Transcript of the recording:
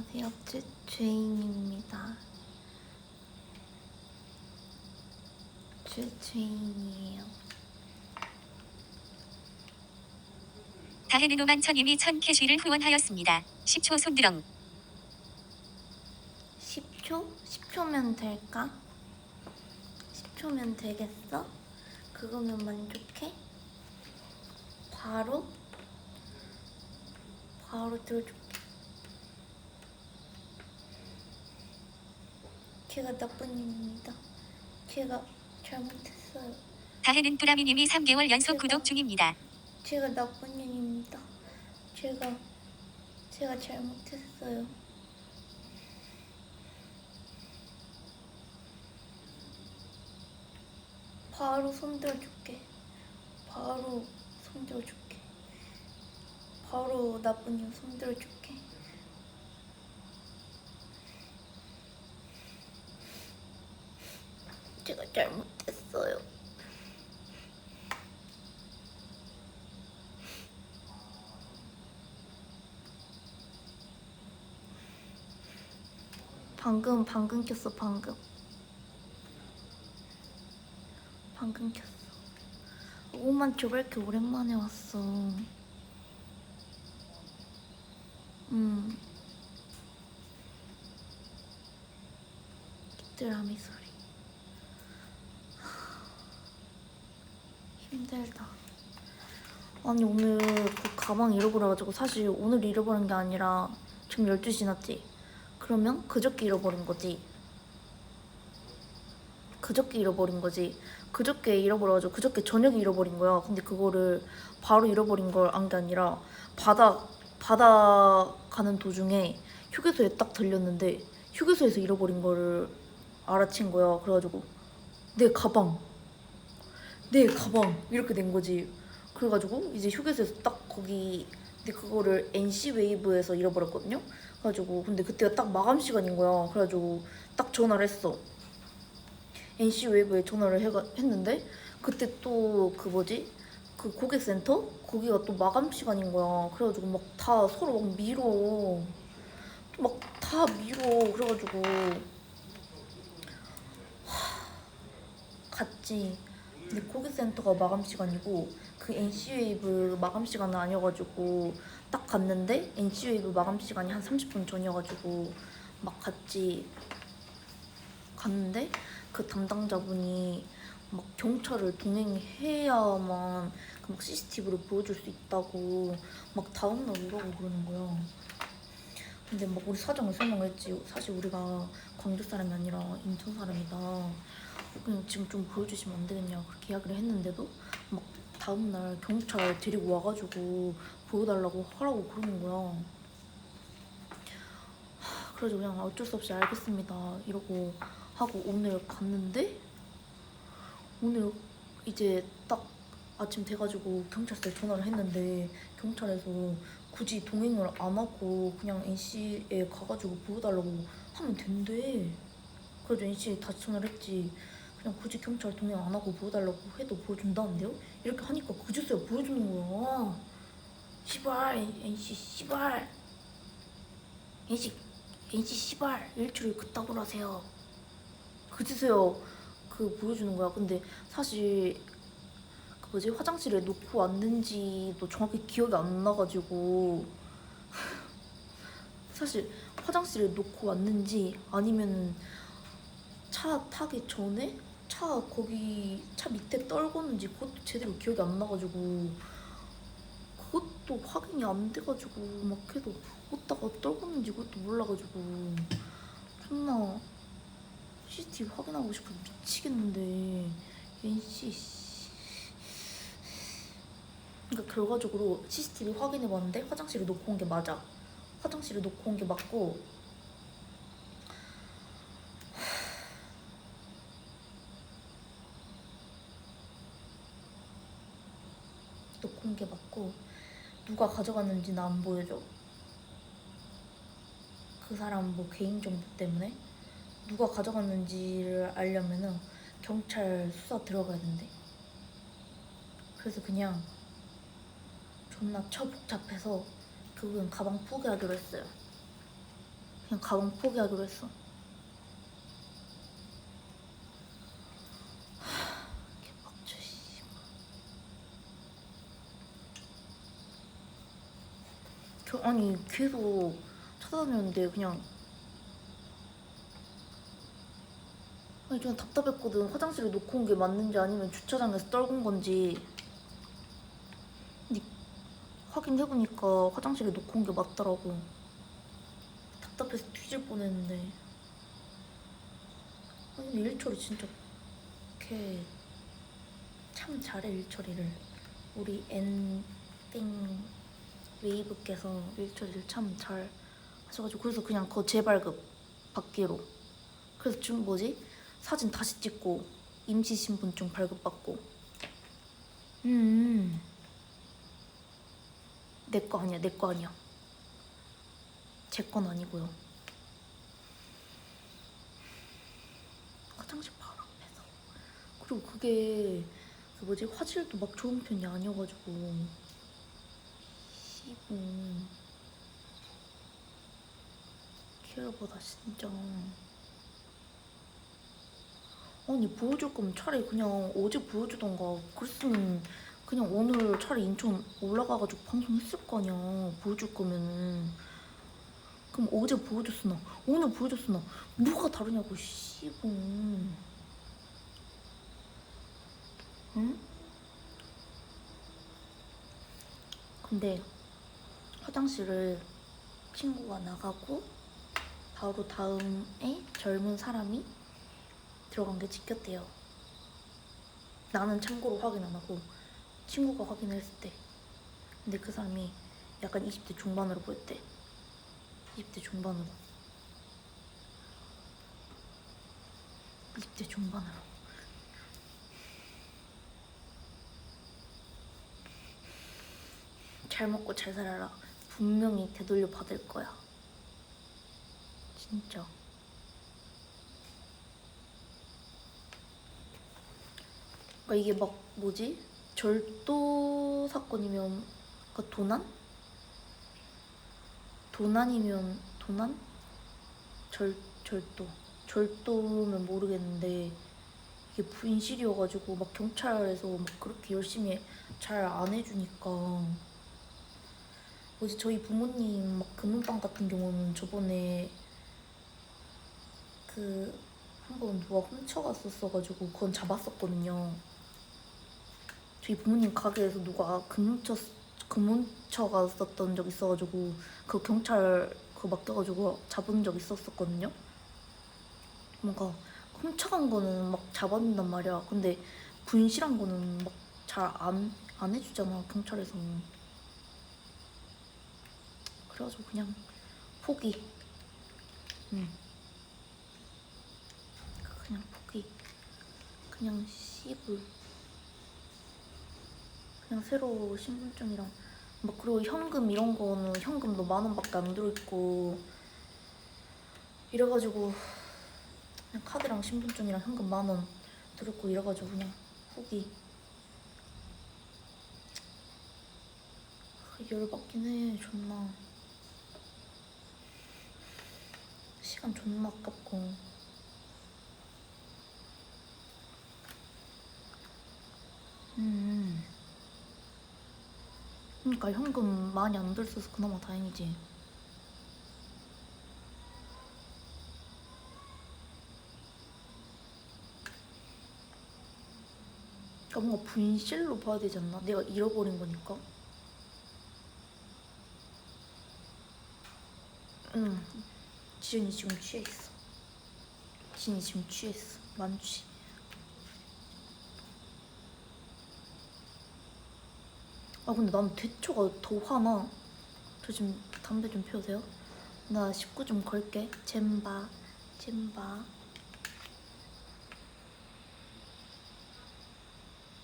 안녕하세요. 최주인입니다. 최주인이에요. 다혜는 오만천님이 천 캐시를 후원하였습니다. 10초 손드렁 10초? 10초면 될까? 10초면 되겠어? 그거면 만족해? 바로? 바로 들어줄 제가 나쁜 년입니다. 제가 잘못했어요. 다혜는 뚜라미님이 3개월 연속 구독 중입니다. 제가 나쁜 년입니다. 제가 제가 잘못했어요. 바로 손들어줄게. 바로 손들어줄게. 바로 나쁜 년 손들어줄게. 제가 잘못했어요. 방금 방금 켰어 방금. 방금 켰어. 오만 이렇게 오랜만에 왔어. 음. 소리 힘들다 아니 오늘 그 가방 잃어버려가지고 사실 오늘 잃어버린 게 아니라 지금 12시 지났지? 그러면 그저께 잃어버린 거지. 그저께 잃어버린 거지. 그저께 잃어버려가지고 그저께 저녁에 잃어버린 거야. 근데 그거를 바로 잃어버린 걸 안 게 아니라 바다 바다 가는 도중에 휴게소에 딱 들렸는데 휴게소에서 잃어버린 거를 알아챈 거야. 그래가지고 내 가방 내 가방 이렇게 된 거지. 그래가지고 이제 휴게소에서 딱 거기 근데 그거를 NC 웨이브에서 잃어버렸거든요. 그래가지고 근데 그때가 딱 마감 시간인 거야. 그래가지고 딱 전화를 했어. NC 웨이브에 전화를 해가, 했는데 그때 또 그 뭐지? 그 고객센터? 거기가 또 마감 시간인 거야. 그래가지고 막 다 서로 막 밀어. 막 다 밀어. 그래가지고 하, 갔지. 근데 고객센터가 마감 시간이고 그 NC웨이브 마감 시간은 아니어가지고 딱 갔는데 NC웨이브 마감 시간이 한 30분 전이어가지고 막 갔지 갔는데 그 담당자분이 막 경찰을 동행해야만 그막 CCTV를 보여줄 수 있다고 막 다음날 오라고 그러는 거야. 근데 막 우리 사정을 설명을 했지. 사실 우리가 광주 사람이 아니라 인천 사람이다. 그냥 지금 좀 보여주시면 안 되겠냐 그렇게 이야기를 했는데도 막 다음날 경찰 데리고 와가지고 보여달라고 하라고 그러는 거야. 하, 그래서 그냥 어쩔 수 없이 알겠습니다 이러고 하고 오늘 갔는데 오늘 이제 딱 아침 돼가지고 경찰서에 전화를 했는데 경찰에서 굳이 동행을 안 하고 그냥 NC에 가가지고 보여달라고 하면 된대. 그래서 NC에 다시 전화를 했지. 그냥 굳이 경찰 동행 안 하고 보여달라고 해도 보여준다는데요? 이렇게 하니까 그저서야 보여주는 거야. 시발, NC 시발. NC, NC 시발. 일주일 그따구로 하세요. 그저서야 그 보여주는 거야. 근데 사실 그 뭐지 화장실에 놓고 왔는지도 정확히 기억이 안 나가지고 사실 화장실에 놓고 왔는지 아니면 차 타기 전에 차 거기 차 밑에 떨궜는지 그것도 제대로 기억이 안 나가지고 그것도 확인이 안 돼가지고 막 해도 어디다가 떨궜는지 그것도 몰라가지고 존나 CCTV 확인하고 싶어 미치겠는데 NC 씨. 그러니까 결과적으로 CCTV 확인해봤는데 화장실에 놓고 온 게 맞아 화장실에 놓고 온 게 맞고 누가 가져갔는지는 안 보여줘. 그 사람 뭐 개인정보 때문에 누가 가져갔는지를 알려면은 경찰 수사 들어가야 된대. 그래서 그냥 존나 처복잡해서 결국엔 가방 포기하기로 했어요. 그냥 가방 포기하기로 했어. 하, 개빡쳐 씨. 저 아니 계속 찾아다녔는데 그냥 아니 좀 답답했거든. 화장실에 놓고 온 게 맞는지 아니면 주차장에서 떨군 건지. 확인해보니까 화장실에 놓고 온 게 맞더라고. 답답해서 뒤질 뻔했는데. 아니 일처리 진짜 걔 참 잘해 일처리를. 우리 엔땡 웨이브께서 일처리를 참 잘 하셔가지고 그래서 그냥 그거 재발급 받기로. 그래서 지금 뭐지? 사진 다시 찍고 임시 신분증 발급받고. 음. 내 거 아니야, 내 거 아니야. 제 건 아니고요. 화장실 바로 앞에서. 그리고 그게 그 뭐지 화질도 막 좋은 편이 아니어가지고. 시고. 케어보다 진짜. 아니 보여줄 거면 차라리 그냥 어제 보여주던가 그랬으면 그냥 오늘 차라리 인천 올라가가지고 방송했을 거 아니야 보여줄 거면은 그럼 어제 보여줬으나 오늘 보여줬으나 뭐가 다르냐고 씨고 응? 근데 화장실을 친구가 나가고 바로 다음에 젊은 사람이 들어간 게 찍혔대요. 나는 참고로 확인 안 하고 친구가 확인했을 때. 근데 그 사람이 약간 20대 중반으로 보였대. 20대 중반으로. 20대 중반으로. 잘 먹고 잘 살아라. 분명히 되돌려 받을 거야. 진짜. 그러니까 이게 막 뭐지? 절도 사건이면 그러니까 도난? 도난이면 도난? 절 절도 절도면 모르겠는데 이게 부인실이어가지고 막 경찰에서 막 그렇게 열심히 잘 안 해주니까 뭐지 저희 부모님 막 금은방 같은 경우는 저번에 그 한번 누가 훔쳐갔었어가지고 그건 잡았었거든요. 저희 부모님 가게에서 누가 금훔쳐 금훔쳐갔었던 적 있어가지고 그 경찰 그거 맡겨가지고 잡은 적 있었었거든요. 뭔가 훔쳐간 거는 막 잡아낸단 말이야. 근데 분실한 거는 막 잘 안안 해주잖아 경찰에서. 그래가지고 그냥 포기. 응. 그냥 포기. 그냥 씨불. 그냥 새로 신분증이랑 막 그리고 현금 이런 거는 현금도 만 원밖에 안 들어있고 이래가지고 그냥 카드랑 신분증이랑 현금 만 원 들었고 이래가지고 그냥 포기. 아, 열받긴 해 존나. 시간 존나 아깝고. 음. 그러니까 현금 많이 안 들었어서 그나마 다행이지. 그러니까 뭔가 분실로 봐야 되지 않나? 내가 잃어버린 거니까. 응. 지은이 지금 취해 있어. 지은이 지금 취했어. 만취. 아 근데 난 대초가 더 화나. 저 지금 담배 좀 피우세요. 나 19 좀 걸게. 잼바, 잼바.